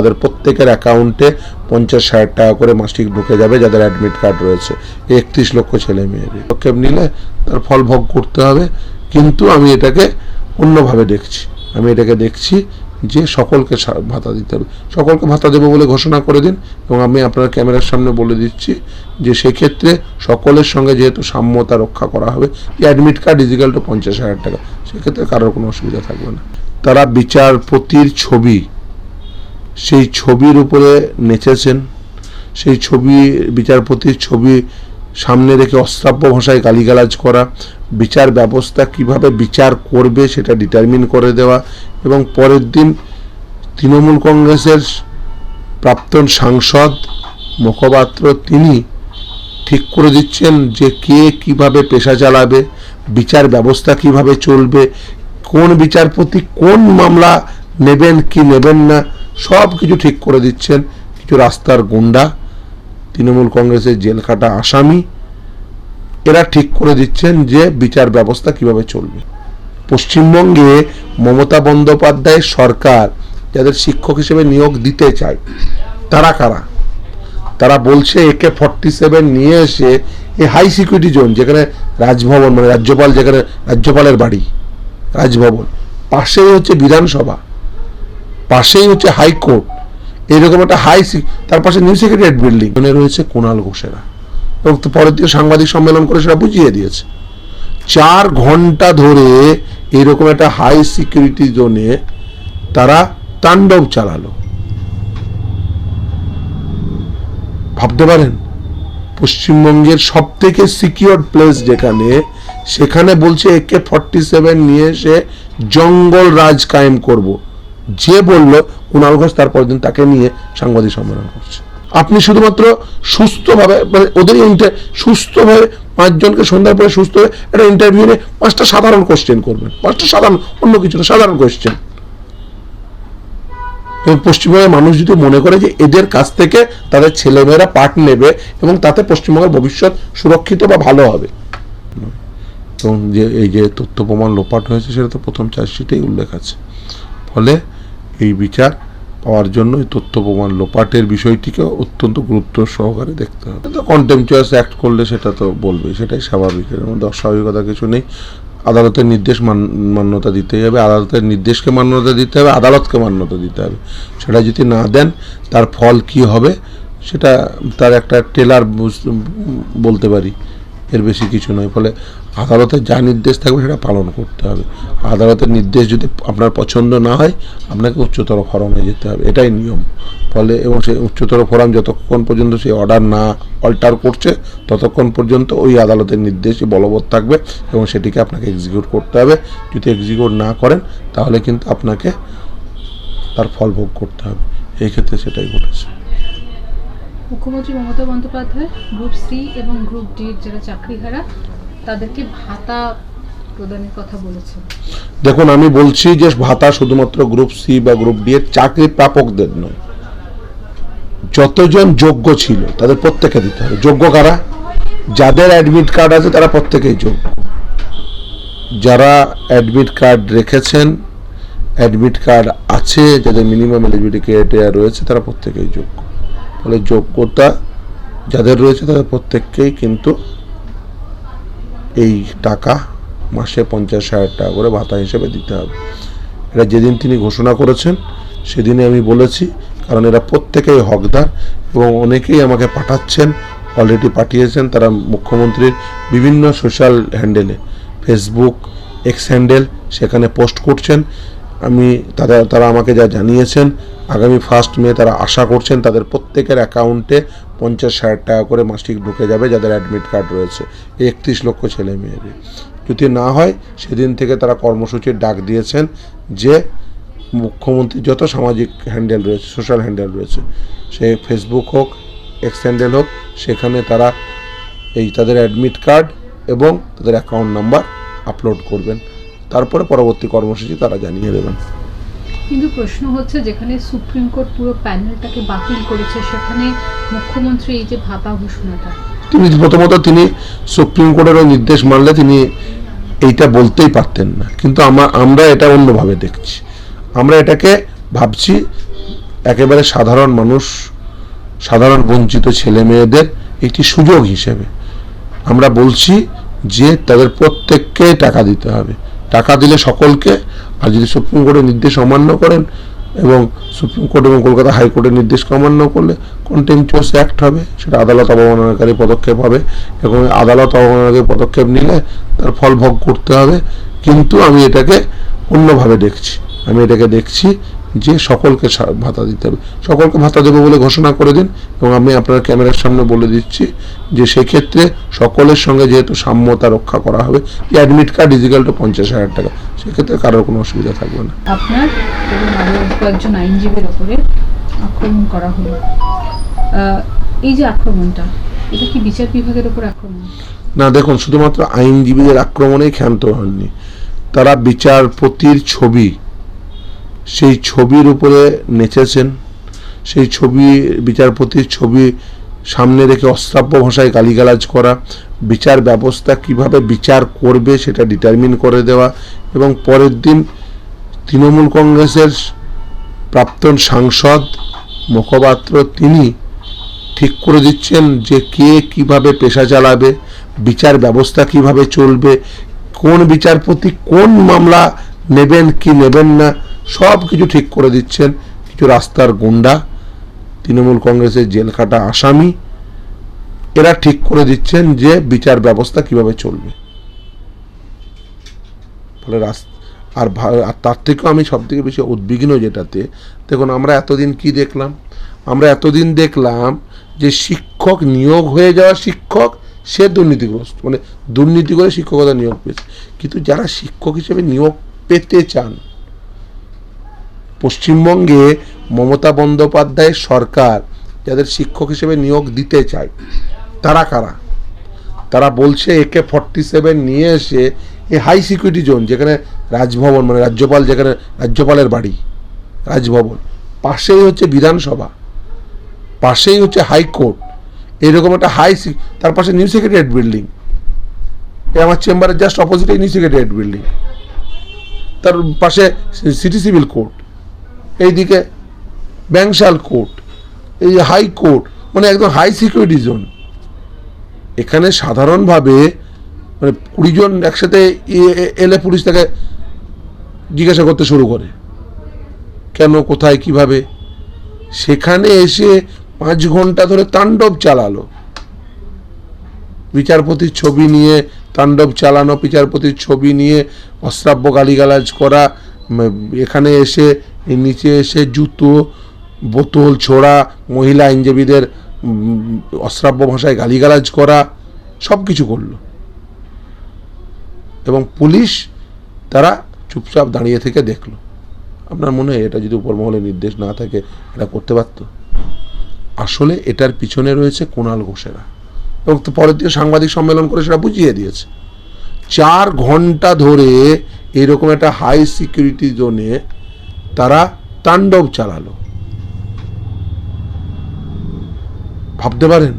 তাদের প্রত্যেকের অ্যাকাউন্টে পঞ্চাশ ষাট টাকা করে মাসিক ঢুকে যাবে যাদের অ্যাডমিট কার্ড রয়েছে। একত্রিশ লক্ষ ছেলে মেয়ের পদক্ষেপ নিলে তার ফল ভোগ করতে হবে। কিন্তু আমি এটাকে অন্যভাবে দেখছি। আমি এটাকে দেখছি যে সকলকে ভাতা দিতে হবে। সকলকে ভাতা দেবো বলে ঘোষণা করে দিন এবং আমি আপনার ক্যামেরার সামনে বলে দিচ্ছি যে সেক্ষেত্রে সকলের সঙ্গে যেহেতু সাম্যতা রক্ষা করা হবে অ্যাডমিট কার্ড ইজিক্যাল টু পঞ্চাশ হাজার টাকা। সেক্ষেত্রে কারোর কোনো অসুবিধা থাকবে না। তারা বিচারপতির ছবি সেই ছবির উপরে নেচেছেন, সেই ছবি বিচারপতির ছবি সামনে রেখে অশ্রাব্য ভাষায় গালিগালাজ করা, বিচার ব্যবস্থা কীভাবে বিচার করবে সেটা ডিটারমিন করে দেওয়া এবং পরের দিন তৃণমূল কংগ্রেসের প্রাক্তন সাংসদ মুখপাত্র তিনি ঠিক করে দিচ্ছেন যে কে কীভাবে পেশা চালাবে, বিচার ব্যবস্থা কীভাবে চলবে, কোন বিচারপতি কোন মামলা নেবেন কি নেবেন না সব কিছু ঠিক করে দিচ্ছেন। কিছু রাস্তার গুন্ডা, তৃণমূল কংগ্রেসের জেল খাটা আসামি, এরা ঠিক করে দিচ্ছেন যে বিচার ব্যবস্থা কীভাবে চলবে। পশ্চিমবঙ্গে মমতা বন্দ্যোপাধ্যায়ের সরকার যাদের শিক্ষক হিসেবে নিয়োগ দিতে চায়, তারা কারা? তারা বলছে একে ফর্টি সেভেন নিয়ে এসে এই হাই সিকিউরিটি জোন যেখানে রাজভবন মানে রাজ্যপাল, যেখানে রাজ্যপালের বাড়ি, রাজভবন। পাশেই হচ্ছে বিধানসভা। পাশেই হচ্ছে হাইকোর্ট এইরকম একটা হাই তার পাশে নিউ সেক্রেটারিয়েট বিল্ডিং ওখানে রয়েছে কুণাল ঘোষেরা। এবং পরের দিকে সাংবাদিক সম্মেলন করে সেটা বুঝিয়ে দিয়েছে। চার ঘণ্টা ধরে এরকম একটা হাই সিকিউরিটি জোনে তারা তাণ্ডব চালালো। ভাবতে পারেন পশ্চিমবঙ্গের সব থেকে সিকিউর প্লেস যেখানে সেখানে বলছে একে ফর্টি সেভেন নিয়ে এসে জঙ্গল রাজ কায়েম করব। যে বলল কুণাল ঘোষ তারপর দিন তাকে নিয়ে সাংবাদিক সম্মেলন করছে। আপনি শুধুমাত্র সুস্থভাবে মানে ওদের সুস্থভাবে পাঁচজনকে সন্ধ্যার পরে সুস্থ হয়ে একটা ইন্টারভিউ নিয়ে পাঁচটা সাধারণ কোশ্চেন করবেন। পাঁচটা সাধারণ, অন্য কিছু না, সাধারণ কোশ্চেন এবং পশ্চিমবঙ্গের মানুষ যদি মনে করে যে এদের কাছ থেকে তাদের ছেলেমেয়েরা পাঠ নেবে এবং তাতে পশ্চিমবঙ্গের ভবিষ্যৎ সুরক্ষিত বা ভালো হবে। এবং যে, এই যে তথ্য প্রমাণ লোপাট হয়েছে, সেটা তো প্রথম চার্জশিটেই উল্লেখ আছে। ফলে এই বিচার পাওয়ার জন্য এই তথ্য প্রমাণ লোপাটের বিষয়টিকে অত্যন্ত গুরুত্ব সহকারে দেখতে হবে। তো কন্টেম্পচুয়াস অ্যাক্ট করলে সেটা তো বলবেই, সেটাই স্বাভাবিক। এর মধ্যে অস্বাভাবিকতা কিছু নেই। আদালতের নির্দেশ মান- মান্যতা দিতেই হবে। আদালতের নির্দেশকে মান্যতা দিতে হবে, আদালতকে মান্যতা দিতে হবে। সেটা যদি না দেন, তার ফল কি হবে, সেটা তার একটা টেলার বলতে পারি। এর বেশি কিছু নয়। ফলে আদালতের যা নির্দেশ থাকবে সেটা পালন করতে হবে। আদালতের নির্দেশ যদি আপনার পছন্দ না হয়, আপনাকে উচ্চতর ফরমে যেতে হবে। এটাই নিয়ম। ফলে এবং সেই উচ্চতর ফোরাম যতক্ষণ পর্যন্ত সেই অর্ডার না অল্টার করছে, ততক্ষণ পর্যন্ত ওই আদালতের নির্দেশই বলবৎ থাকবে এবং সেটিকে আপনাকে এক্সিকিউট করতে হবে। যদি এক্সিকিউট না করেন, তাহলে কিন্তু আপনাকে তার ফল ভোগ করতে হবে। এই ক্ষেত্রে সেটাই ঘটেছে। মুখ্যমন্ত্রী মমতা বন্দ্যোপাধ্যায়, গ্রুপ সি এবং গ্রুপ ডি এর যারা চাকরিহারা, তাদেরকে ভাতা প্রদানের কথা বলেছেন। দেখুন, আমি বলছি যে ভাতা শুধুমাত্র গ্রুপ সি বা গ্রুপ ডি এর চাকরি প্রাপকদের নয়। যতজন যোগ্য ছিল, তাদের প্রত্যেকে দিতে হবে। যোগ্য কারা? যাদের অ্যাডমিট কার্ড আছে, তারা প্রত্যেকেই যোগ্য। যারা অ্যাডমিট কার্ড রেখেছেন অ্যাডমিট কার্ড আছে, যাদের মিনিমাম এলিজিবিলিটি ক্রাইটেরিয়া রয়েছে, তারা প্রত্যেকেই যোগ্য। ফলে যোগ্যতা যাদের রয়েছে তাদের প্রত্যেককেই কিন্তু এই টাকা মাসে পঞ্চাশ হাজার টাকা করে ভাতা হিসেবে দিতে হবে। এটা যেদিন তিনি ঘোষণা করেছেন সেদিনে আমি বলেছি, কারণ এরা প্রত্যেকেই হকদার এবং অনেকেই আমাকে পাঠাচ্ছেন অলরেডি পাঠিয়েছেন তারা মুখ্যমন্ত্রীর বিভিন্ন সোশ্যাল হ্যান্ডেলে ফেসবুক এক্স হ্যান্ডেল সেখানে পোস্ট করছেন। আমি তারা তারা আমাকে যা জানিয়েছেন, আগামী ফার্স্ট মে তারা আশা করছেন তাদের প্রত্যেকের অ্যাকাউন্টে পঞ্চাশ হাজার টাকা করে মাসিক ঢুকে যাবে যাদের অ্যাডমিট কার্ড রয়েছে। একত্রিশ লক্ষ ছেলে মেয়েদের। যদি না হয়, সেদিন থেকে তারা কর্মসূচির ডাক দিয়েছেন যে মুখ্যমন্ত্রী যত সামাজিক হ্যান্ডেল রয়েছে সোশ্যাল হ্যান্ডেল রয়েছে, সে ফেসবুক হোক এক্স হ্যান্ডেল হোক, সেখানে তারা এই তাদের অ্যাডমিট কার্ড এবং তাদের অ্যাকাউন্ট নাম্বার আপলোড করবেন। তারপরে পরবর্তী কর্মসূচি তারা জানিয়ে দেবেন। কিন্তু প্রশ্ন হচ্ছে যেখানে সুপ্রিম কোর্ট পুরো প্যানেলটাকে বাতিল করেছে সেখানে মুখ্যমন্ত্রী এই যে ভাতা ঘোষণাটা। তিনি প্রথমত তিনি সুপ্রিম কোর্টেরও নির্দেশ মানলে তিনি এইটা বলতেই পারতেন না। কিন্তু আমা আমরা এটা অন্যভাবে দেখছি। আমরা এটাকে ভাবছি একেবারে সাধারণ মানুষ সাধারণ বঞ্চিত ছেলে মেয়েদের একটি সুযোগ হিসেবে। আমরা বলছি যে তাদের প্রত্যেককে টাকা দিতে হবে। টাকা দিলে সকলকে, আর যদি সুপ্রিম কোর্টের নির্দেশ অমান্য করেন এবং সুপ্রিম কোর্ট এবং কলকাতা হাইকোর্টের নির্দেশ অমান্য করলে কন্টেম্পচুয়াস অ্যাক্ট হবে, সেটা আদালত অবমাননাকারী পদক্ষেপ হবে। এবং আদালত অবমাননাকারী পদক্ষেপ নিলে তার ফল ভোগ করতে হবে। কিন্তু আমি এটাকে অন্যভাবে দেখছি। আমি এটাকে দেখছি যে সকলকে ভাতা দিতে হবে। সকলকে ভাতা দেবো বলে ঘোষণা করে দিন এবং আমি আপনার ক্যামেরার সামনে বলে দিচ্ছি যে সেক্ষেত্রে সকলের সঙ্গে যেহেতু সাম্যতা রক্ষা করা হবে যে অ্যাডমিট কার্ড ইজিক্যাল টু পঞ্চাশ হাজার টাকা। সেক্ষেত্রে কারোর কোনো অসুবিধা থাকবে না। আপনার কয়েকজন আইনজীবীর ওপরে আক্রমণ করা হলো। এই যে আক্রমণটা এটা কি বিচার বিভাগের ওপর আক্রমণ? না দেখুন শুধুমাত্র আইনজীবীদের আক্রমণেই ক্ষান্ত হননি। তারা বিচারপতির ছবি সেই ছবির উপরে নেচেছেন, সেই ছবি বিচারপতির ছবি সামনে রেখে অশ্রাব্য ভাষায় গালিগালাজ করা, বিচার ব্যবস্থা কীভাবে বিচার করবে সেটা ডিটারমিন করে দেওয়া এবং পরের দিন তৃণমূল কংগ্রেসের প্রাক্তন সাংসদ মুখপাত্র তিনি ঠিক করে দিচ্ছেন যে কে কীভাবে পেশা চালাবে, বিচার ব্যবস্থা কীভাবে চলবে, কোন বিচারপতি কোন মামলা নেবেন কি নেবেন না সব কিছু ঠিক করে দিচ্ছেন। কিছু রাস্তার গুন্ডা, তৃণমূল কংগ্রেসের জেলখাটা আসামি, এরা ঠিক করে দিচ্ছেন যে বিচার ব্যবস্থা কীভাবে চলবে। ফলে আর আর তার থেকেও আমি সব থেকে বেশি উদ্বিগ্ন যেটাতে, দেখুন আমরা এতদিন কি দেখলাম? আমরা এতদিন দেখলাম যে শিক্ষক নিয়োগ হয়ে যাওয়া শিক্ষক সে দুর্নীতিগ্রস্ত মানে দুর্নীতি করে শিক্ষকতা নিয়োগ পেয়েছে। কিন্তু যারা শিক্ষক হিসেবে নিয়োগ পেতে চান পশ্চিমবঙ্গে মমতা বন্দ্যোপাধ্যায়ের সরকার যাদের শিক্ষক হিসেবে নিয়োগ দিতে চায়, তারা কারা? তারা বলছে একে ফর্টি সেভেন নিয়ে এসে এই হাই সিকিউরিটি জোন যেখানে রাজভবন মানে রাজ্যপাল যেখানে, রাজ্যপালের বাড়ি, রাজভবন। পাশেই হচ্ছে বিধানসভা, পাশেই হচ্ছে হাইকোর্ট এরকম একটা হাই তার পাশে নিউ সেক্রেটারিয়েট বিল্ডিং আমার চেম্বারের জাস্ট অপোজিটে নিউ সেক্রেটারিয়েট বিল্ডিং তার পাশে সিটি সিভিল কোর্ট এইদিকে ব্যাংশাল কোর্ট, এই হাই কোর্ট মানে একদম হাই সিকিউরিটি জোন। এখানে সাধারণভাবে মানে কুড়ি জন একসাথে এলে পুলিশ তাকে জিজ্ঞাসা করতে শুরু করে, কেন, কোথায়, কীভাবে? সেখানে এসে পাঁচ ঘণ্টা ধরে তাণ্ডব চালালো। বিচারপতির ছবি নিয়ে তাণ্ডব চালানো, বিচারপতির ছবি নিয়ে অশ্রাব্য গালিগালাজ করা এখানে এসে নিচে এসে জুতো, বোতল, ছোড়া, মহিলা আইনজীবীদের অশ্রাব্য ভাষায় গালিগালাজ করা সব কিছু করল। এবং পুলিশ তারা চুপচাপ দাঁড়িয়ে থেকে দেখল। আপনার মনে হয় এটা যদি উপরমহলে নির্দেশ না থাকে, এটা করতে পারতো? আসলে এটার পিছনে রয়েছে কুণাল ঘোষেরা। এবং পরের দিকে সাংবাদিক সম্মেলন করে সেটা বুঝিয়ে দিয়েছে। চার ঘণ্টা ধরে এরকম একটা হাই সিকিউরিটি জোনে তারা তাণ্ডব চালালো। ভাবতে পারেন,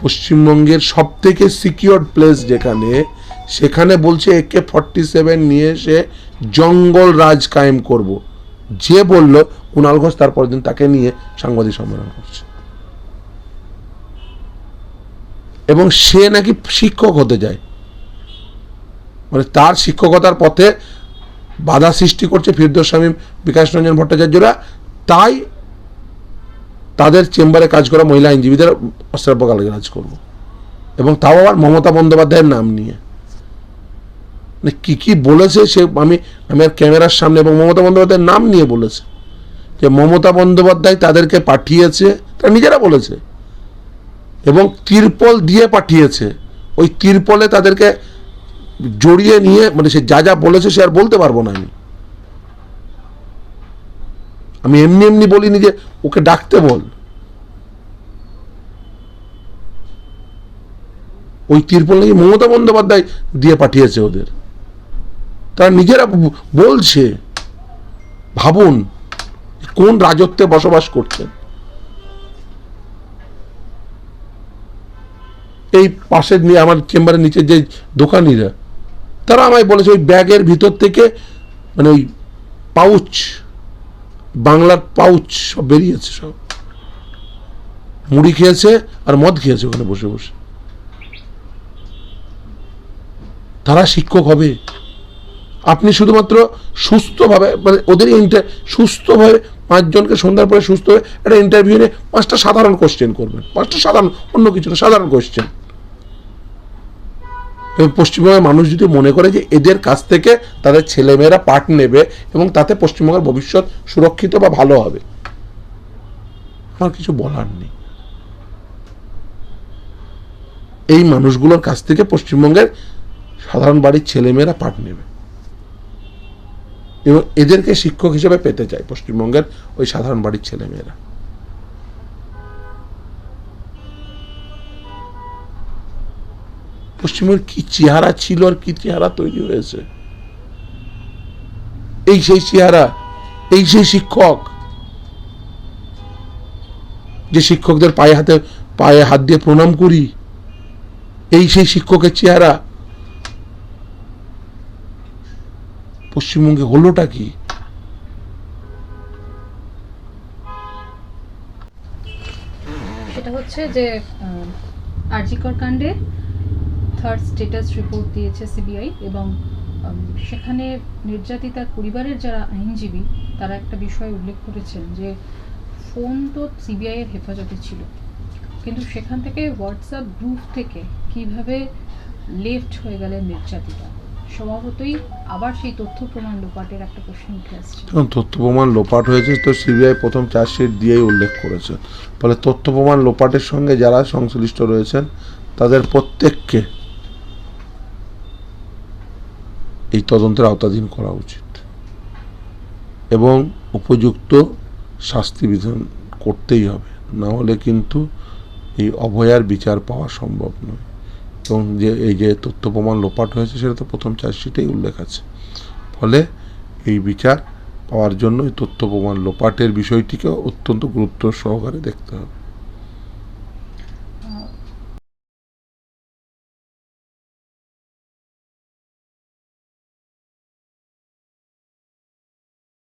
পশ্চিমবঙ্গের সব থেকে সিকিউর প্লেস যেখানে, সেখানে বলছে একে ফর্টি সেভেন নিয়ে এসে জঙ্গল রাজ কায়েম করব। যে বলল কুণাল ঘোষ তারপর দিন তাকে নিয়ে সাংবাদিক সম্মেলন করছে। এবং সে নাকি শিক্ষক হতে যায়। মানে তার শিক্ষকতার পথে বাধা সৃষ্টি করছে ফিরদোস স্বামী বিকাশ রঞ্জন ভট্টাচার্যরা। তাই তাদের চেম্বারে কাজ করা মহিলা আইনজীবীদের অশ্রাব্য গালাগালাজ করব। এবং তাও আবার মমতা বন্দ্যোপাধ্যায়ের নাম নিয়ে। মানে কি কি বলেছে সে আমি আমি আর ক্যামেরার সামনে এবং মমতা বন্দ্যোপাধ্যায়ের নাম নিয়ে বলেছে। যে মমতা বন্দ্যোপাধ্যায় তাদেরকে পাঠিয়েছে, তারা নিজেরা বলেছে। এবং তিরপল দিয়ে পাঠিয়েছে। ওই তিরপলে তাদেরকে জড়িয়ে নিয়ে মানে সে যা যা বলেছে সে আর বলতে পারব না আমি। আমি এমনি এমনি বলিনি যে, ওকে ডাকতে বল। ওই তিরপল নাকি মমতা বন্দ্যোপাধ্যায় দিয়ে পাঠিয়েছে ওদের। তারা নিজেরা বলছে, ভাবুন, কোন রাজত্বে বসবাস করছেন। এই পাশের নিয়ে, আমার চেম্বারের নিচে যে দোকানিরা তারা আমায় বলেছে, ওই ব্যাগের ভিতর থেকে মানে ওই পাউচ, বাংলার পাউচ সব বেরিয়েছে সব। মুড়ি খেয়েছে আর মদ খেয়েছে ওখানে বসে বসে। তারা শিক্ষক হবে। আপনি শুধুমাত্র সুস্থভাবে মানে ওদের ইন্টার সুস্থভাবে পাঁচজনকে সন্ধ্যার পরে সুস্থ হয়ে একটা ইন্টারভিউ নিয়ে পাঁচটা সাধারণ কোশ্চেন করবেন। পাঁচটা সাধারণ, অন্য কিছু না, সাধারণ কোশ্চেন পশ্চিমবঙ্গের মানুষ যদি মনে করে যে এদের কাছ থেকে তাদের ছেলেমেয়েরা পাঠ নেবে এবং তাতে পশ্চিমবঙ্গের ভবিষ্যৎ সুরক্ষিত বা ভালো হবে, আমার কিছু বলার নেই। এই মানুষগুলোর কাছ থেকে পশ্চিমবঙ্গের সাধারণ বাড়ির ছেলেমেয়েরা পাঠ নেবে। এবং এদেরকে শিক্ষক হিসেবে পেতে চায় পশ্চিমবঙ্গের ওই সাধারণ বাড়ির ছেলেমেয়েরা। পশ্চিমবঙ্গের কি চেহারা ছিল আর কি চেহারা তৈরি হয়েছে? এই সেই চেহারা, এই সেই শিক্ষক, যে শিক্ষকদের পায়ে হাতে, পায়ে হাত দিয়ে প্রণাম করি, এই সেই শিক্ষকের চেহারা, পশ্চিমবঙ্গে হলোটা কি? সেটা হচ্ছে যে আরজিকর কাণ্ডে থার্ড স্টেটাস রিপোর্ট দিয়েছে সিবিআই এবং সেখানে নির্যাতিতার পরিবারের যারা আইনজীবী, তারা একটা বিষয় উল্লেখ করেছেন যে ফোন তো সিবিআই এর হেফাজতে ছিল। কিন্তু সেখান থেকে হোয়াটসঅ্যাপ গ্রুপ থেকে কীভাবে লেফট হয়ে গেলেন নির্যাতিতা? স্বভাবতই আবার সেই তথ্য প্রমাণ লোপাটের একটা প্রশ্ন উঠে আসছে। তথ্য প্রমাণ লোপাট হয়েছে, তো সিবিআই প্রথম চার্জশিট দিয়েই উল্লেখ করেছে। ফলে তথ্য প্রমাণ লোপাটের সঙ্গে যারা সংশ্লিষ্ট রয়েছেন, তাদের প্রত্যেককে এই তদন্তের আওতাধীন করা উচিত। এবং উপযুক্ত শাস্তি বিধান করতেই হবে। না হলে কিন্তু এই অভয়ার বিচার পাওয়া সম্ভব নয়। এবং যে, এই যে তথ্য প্রমাণ লোপাট হয়েছে, সেটা তো প্রথম চার্জশিটেই উল্লেখ আছে। ফলে এই বিচার পাওয়ার জন্য এই তথ্য প্রমাণ লোপাটের বিষয়টিকে অত্যন্ত গুরুত্ব সহকারে দেখতে হবে।